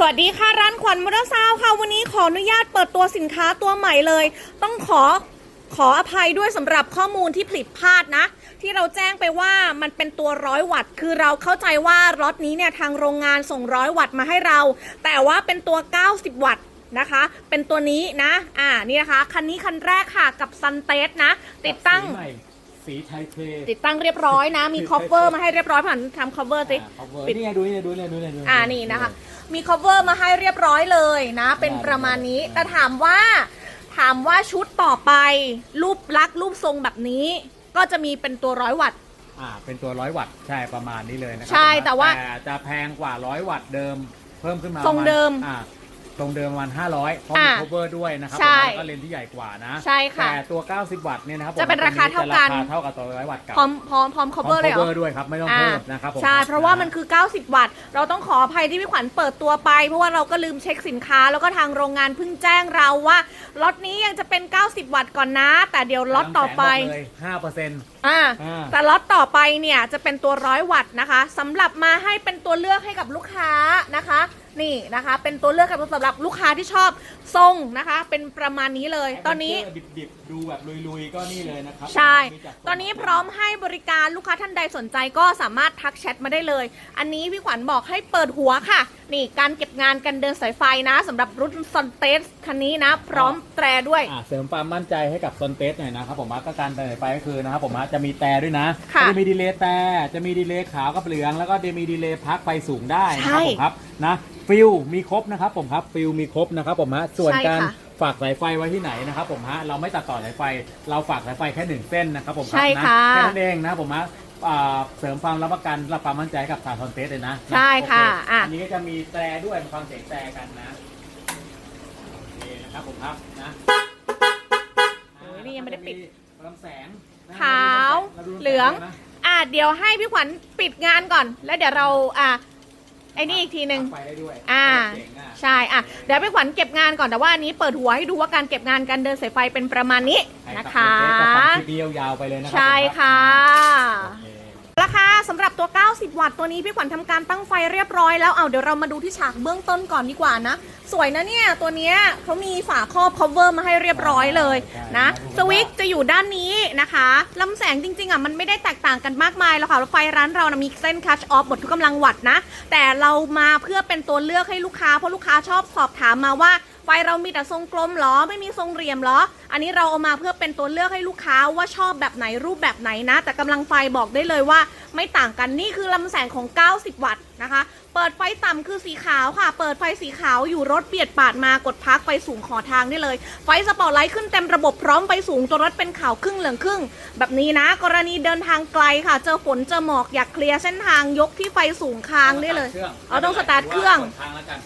สวัสดีค่ะร้านขวัญมอเตอร์ซาวน์ค่ะวันนี้ขออนุญาตเปิดตัวสินค้าตัวใหม่เลย ต้องขอขออภัยด้วยสำหรับข้อมูลที่ผิดพลาดนะ ที่เราแจ้งไปว่ามันเป็นตัวร้อยวัตต์คือเราเข้าใจว่ารถนี้เนี่ยทางโรงงานส่งร้อยวัตต์มาให้เรา แต่ว่าเป็นตัว 90 วัตต์นะคะ เป็นตัวนี้นะ อ่านี่นะคะ คันนี้คันแรกค่ะกับซันเตสนะ ติดตั้งสีใหม่สีไทยเทติดตั้งเรียบร้อยนะ มีคอ v เวอร์มาให้เรียบร้อยผ่านทำคอ v เวอร์สิอ่า cover ปิดนี่ไงดูนี่ไงดูนี่ไงดูนี่ไงดูอ่านี่นะคะ มี cover มาให้เรียบร้อยเลยนะ เป็นประมาณนี้ แต่ถามว่า ถามว่าชุดต่อไป รูปลักษณ์รูปทรงแบบนี้ ก็จะมีเป็นตัวร้อยวัตต์ อ่าเป็นตัวร้อยวัตต์ใช่ประมาณนี้เลยนะครัใช่แต่ว่าแต่จะแพงกว่าร้อยวัตต์เดิมเพิ่มขึ้นมาทรงเดิมประาณอ่า ทรงเดิมประมาณ500 เพราะมี อ่า cover ด้วยนะครับใช่ผมแล้วก็เลนส์ที่ใหญ่กว่านะใช่ค่ะแต่ตัว 90 วัตต์เนี่ยนะครับผมจะเป็นราคาเท่ากัน จะราคาเท่ากับตัวร้อยวัตต์กับพร้อมพร้อม พร้อม cover เลยเหรอ cover ด้วยครับ ไม่ต้องเพิ่มนะครับผมใช่ เพราะว่ามันคือ 90 วัตต์ เราต้องขออภัยที่พี่ขวัญเปิดตัวไป เพราะว่าเราก็ลืมเช็คสินค้า แล้วก็ทางโรงงานเพิ่งแจ้งเราว่าล็อตนี้ยังจะเป็น 90 วัตต์ก่อนนะ แต่เดี๋ยวล็อตต่อไปห้าเปอร์เซ็นต์ อ่า อ่า แต่ล็อตต่อไปเนี่ยจะเป็นตัวร้อยวัตต์นะคะสำหรับมาให้เป็นตัวเลือกให้กับลูกค้านะคะ นี่นะคะ เป็นตัวเลือกกับสำหรับลูกค้าที่ชอบทรงนะคะ เป็นประมาณนี้เลย ตอนนี้ ดิบๆดูแบบลุยๆ ก็นี่เลยนะครับใช่ มีจากตอนนี้พร้อมให้บริการลูกค้าท่านใดสนใจก็สามารถทักแชทมาได้เลย อันนี้พี่ขวัญบอกให้เปิดหัวค่ะ นี่การเก็บงานกันเดินสายไฟนะสำหรับรุ่นซอนเตสคันนี้นะ พร้อมแตรด้วย อ่าเสริมความมั่นใจให้กับซอนเตสหน่อยนะครับผมว่าก็การเดินไปก็คือนะครับผมว่าจะมีแต่ด้วยนะค่ะจะมีดีเลย์แต่จะมีดีเลย์ขาวกับเหลืองแล้วก็จะมีดีเลย์พักไฟสูงได้นะครับใช่ผมครับ นะฟิลมีครบนะครับผมครับฟิลมีครบนะครับผมฮะส่วนใช่การค่ะฝากสายไฟไว้ที่ไหนนะครับผมฮะเราไม่ตัดต่อสายไฟ เราฝากสายไฟแค่หนึ่งเส้นนะครับผมครัใช่นะค่ะแค่นั้นเองนะครับผมฮะอ่าเสริมความรับประกันรับความมั่นใจให้กับทางซอนเตสเลยนะใช่ค่ะโอเอะอันนี้ก็จะมีแตรด้วยมาฟังเสียงแตรกันนะโอเคนะครับผมครับนะโอ้ยนี่ยังไม่ได้ปิดลำแสงนะขาวราดูลำแสเหลืองนะอะเดี๋ยวให้พี่ขวัญปิดงานก่อน แล้วเดี๋ยวเราอะ ไอ้นี่อีกทีหนึ่งไฟได้ด้วยอ่าเจ๋งอะใช่อะเดี๋ยวพี่ขวัญเก็บงานก่อนแต่ว่าอันนี้เปิดหัวให้ดูว่าการเก็บงานการเดินสายไฟเป็นประมาณนี้ใครนะตัดคะเทปก็ฟังคลิปนี้ยาวๆไปเลยนะครัใช่ค่ะ โอเค ราคาสำหรับตัว90 วัตต์ตัวนี้พี่ขวัญทำการตั้งไฟเรียบร้อยแล้วเอาเดี๋ยวเรามาดูที่ฉากเบื้องต้นก่อนดีกว่านะ สวยนะเนี่ย ตัวเนี้ยเขามีฝาครอบ cover มาให้เรียบร้อยเลยนะสวิตช์จะอยู่ด้านนี้นะคะลำแสงจริงๆอะมันไม่ได้แตกต่างกันมากมายหรอกค่ะไฟร้านเรานะมีเส้นคัชออฟหมดทุกกำลังวัตต์นะ แต่เรามาเพื่อเป็นตัวเลือกให้ลูกค้าเพราะลูกค้าชอบสอบถามมาว่า ไฟเรามีแต่ทรงกลมเหรอไม่มีทรงเหลี่ยมเหรอ อันนี้เราเอามาเพื่อเป็นตัวเลือกให้ลูกค้าว่าชอบแบบไหนรูปแบบไหนนะ แต่กำลังไฟบอกได้เลยว่าไม่ต่างกันนี่คือลำแสงของ 90 วัตต์นะคะ เปิดไฟต่ำคือสีขาวค่ะ เปิดไฟสีขาวอยู่รถเบียดปาดมากดพักไฟสูงขอทางได้เลย ไฟสปอตไลท์ขึ้นเต็มระบบพร้อมไฟสูงตัวรถเป็นขาวครึ่งเหลืองครึ่ง แบบนี้นะ กรณีเดินทางไกลค่ะ เจอฝนเจอหมอกอยากเคลียร์เส้นทางยกที่ไฟสูงค้างได้เลย เอาต้องสตาร์ทเครื่องทางแล้วกัน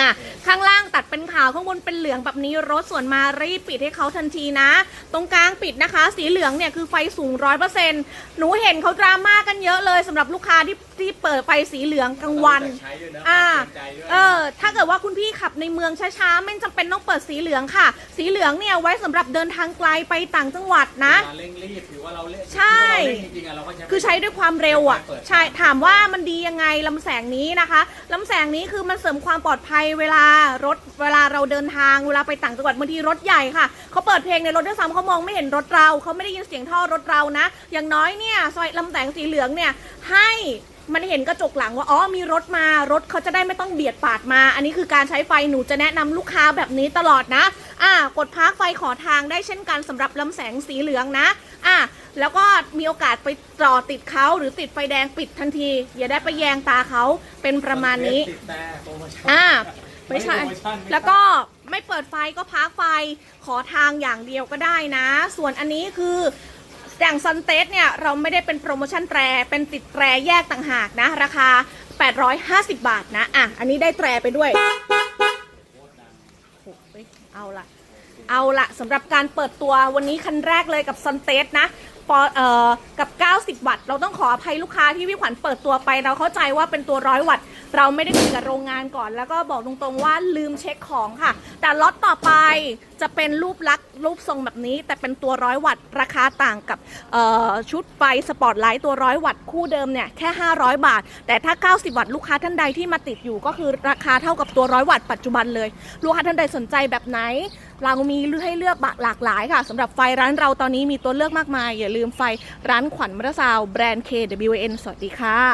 อะโเคข้างล่างตัดเป็นขาวข้างบนเป็นเหลืองแบบนี้รถส่วนมารีบปิดให้เขาทันทีนะ ตรงกลางปิดนะคะ สีเหลืองเนี่ยคือไฟสูงร้อยเปอร์เซ็นต์หนูเห็นเขาดราม่ากันเยอะเลยสำหรับลูกค้าที่ที่เปิดไฟสีเหลืองกลางวันใช้ด้วยนะอ่าเกรงใจด้วยเออถ้าเกิดว่าคุณพี่ขับในเมืองช้าๆไม่จำเป็นต้องเปิดสีเหลืองค่ะ สีเหลืองเนี่ยไว้สำหรับเดินทางไกลไปต่างจังหวัดนะเวลาเร่งรีบถือว่าเราเล่นใช่ถือว่าเราเร่งจริงๆอะเราก็ใช้คือใช้ด้วยความเร็วอะเปิดใช่ถามว่ามันดียังไงลำแสงนี้นะคะลำแสงนี้คือมันเสริมความปลอดภัยเวลารถเวลาเราเดินทางเวลาไปต่างจังหวัดบางทีรถใหญ่ค่ะเขาเปิดเพลงในรถด้วยซ้ำเขามองไม่เห็นรถเราเขาไม่ได้ยินเสียงท่อรถเรานะ อย่างน้อยเนี่ยซอยลำแสงสีเหลืองเนี่ยให้ มันเห็นกระจกหลังว่าอ๋อมีรถมารถเขาจะได้ไม่ต้องเบียดปาดมา อันนี้คือการใช้ไฟหนูจะแนะนำลูกค้าแบบนี้ตลอดนะ อ่ากดพักไฟขอทางได้เช่นกันสำหรับลำแสงสีเหลืองนะอะแล้วก็มีโอกาสไปจอดติดเขาหรือติดไฟแดงปิดทันที อย่าได้ไปแยงตาเขาเป็นประมาณนี้ติดแต่โปรโมชั่นอ่าไม่ใช่โปรโมชั่นไม่แล้วก็ไม่เปิดไฟก็พักไฟขอทางอย่างเดียวก็ได้นะ ส่วนอันนี้คือ อย่างซันเตสเนี่ยเราไม่ได้เป็นโปรโมชั่นแตรเป็นติดแตรแยกต่างหากนะ ราคา 850 บาทนะ อะ อันนี้ได้แตรไปด้วย เอาละเอาละสำหรับการเปิดตัววันนี้คันแรกเลยกับซันเตสนะปอเอ่อกับ 90 วัตต์ เราต้องขออภัยลูกค้าที่พี่ขวัญเปิดตัวไป เราเข้าใจว่าเป็นตัวร้อยวัตต์ เราไม่ได้คุยกับโรงงานก่อน แล้วก็บอกตรงๆว่าลืมเช็คของค่ะ แต่ล็อตต่อไปจะเป็นรูปลักษณ์รูปทรงแบบนี้ แต่เป็นตัวร้อยวัตต์ราคาต่างกับชุดไฟสปอตไลท์ตัวร้อยวัตต์คู่เดิมเนี่ยแค่ 500 บาท แต่ถ้า 90 วัตต์ลูกค้าท่านใดที่มาติดอยู่ก็คือราคาเท่ากับตัวร้อยวัตต์ปัจจุบันเลย ลูกค้าท่านใดสนใจแบบไหน เรามีให้เลือกหลากหลายค่ะสำหรับไฟร้านเราตอนนี้มีตัวเลือกมากมาย อย่าลืมไฟร้านขวัญมรสาวแบรนด์ KWN สวัสดีค่ะ